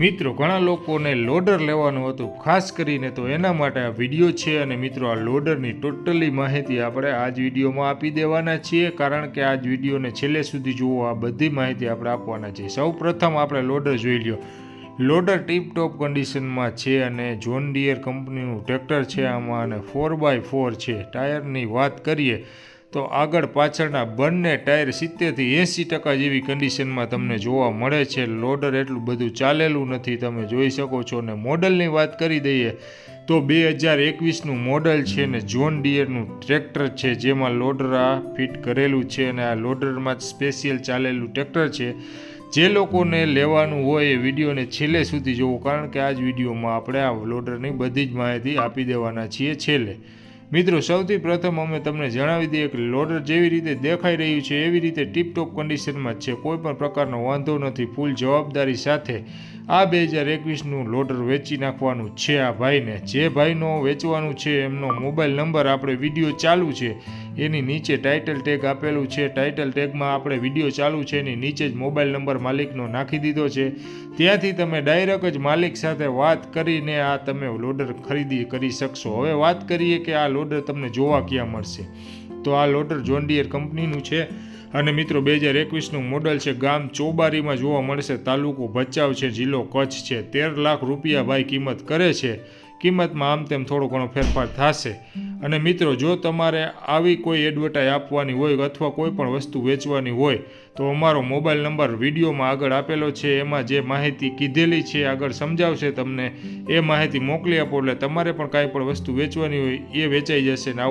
મિત્રો, ઘણા લોકોને લોડર લેવાનું હતું. ખાસ કરીને તો એના માટે આ વીડિયો છે અને મિત્રો, આ લોડરની ટોટલી માહિતી આપણે આ વિડીયોમાં આપી દેવાના છીએ. કારણ કે આ વિડીયોને છેલ્લે સુધી જુઓ, આ બધી માહિતી આપણે આપવાના છીએ. સૌ આપણે લોડર જોઈ લ્યો. લોડર ટીપ ટોપ કન્ડિશનમાં છે અને જોન ડિયર કંપનીનું ટ્રેક્ટર છે આમાં અને ફોર બાય ફોર છે. ટાયરની વાત કરીએ તો આગળ પાછળના બંને ટાયર સિત્તેરથી એંસી ટકા જેવી કન્ડિશનમાં તમને જોવા મળે છે. લોડર એટલું બધું ચાલેલું નથી, તમે જોઈ શકો છો. ને મોડલની વાત કરી દઈએ તો બે હજાર એકવીસનું મોડલ છે ને જોન ડિયરનું ટ્રેક્ટર છે, જેમાં લોડર આ ફિટ કરેલું છે અને આ લોડરમાં જ સ્પેશિયલ ચાલેલું ટ્રેક્ટર છે. જે લોકોને લેવાનું હોય એ વિડીયોને છેલ્લે સુધી જોવો, કારણ કે આ જ વિડીયોમાં આપણે આ લોડરની બધી જ માહિતી આપી દેવાના છીએ છેલ્લે. મિત્રો, સૌથી પ્રથમ અમે તમને જણાવી દઈએ કે લોડર જેવી રીતે દેખાઈ રહ્યું છે, એવી રીતે ટીપટોપ કન્ડિશનમાં છે. કોઈ પણ પ્રકારનો વાંધો નથી. ફૂલ જવાબદારી સાથે આ બે હજાર એકવીસનું લોડર વેચી નાખવાનું છે આ ભાઈને. જે ભાઈનો વેચવાનું છે, એમનો મોબાઈલ નંબર, આપણે વીડિયો ચાલુ છે. એની નીચે ટાઇટલ ટેગ આપેલું છે. ટાઇટલ ટેગમાં આપણે વીડિયો ચાલુ છે. એની નીચે જ મોબાઈલ નંબર માલિકનો નાખી દીધો છે. ત્યાંથી તમે ડાયરેક્ટ જ માલિક સાથે વાત કરીને આ તમે લોડર ખરીદી કરી શકશો. હવે વાત કરીએ કે આ લોડર તમને જોવા ક્યાં મળશે? તો આ લોડર જોન્ડિયર કંપનીનું છે. અને મિત્રો, બે હજાર એકવીસનું મોડલ છે. ગામ ચોબારીમાં જોવા મળશે. તાલુકો ભચાઉ છે. જિલ્લો કચ્છ છે. તેર લાખ રૂપિયા ભાઈ કિંમત કરે છે. કિંમતમાં આમ તેમ થોડો ઘણો ફેરફાર થશે. અને મિત્રો, જો તમારે આવી કોઈ એડવર્ટાઈઝ આપવાની હોય અથવા કોઈ પણ વસ્તુ વેચવાની હોય, તો અમારો મોબાઈલ નંબર વિડીયોમાં આગળ આપેલો છે. એમાં જે માહિતી કીધેલી છે, આગળ સમજાવશે તમને. એ માહિતી મોકલી આપો એટલે તમારે પણ કાંઈ પણ વસ્તુ વેચવાની હોય એ વેચાઈ જશે ને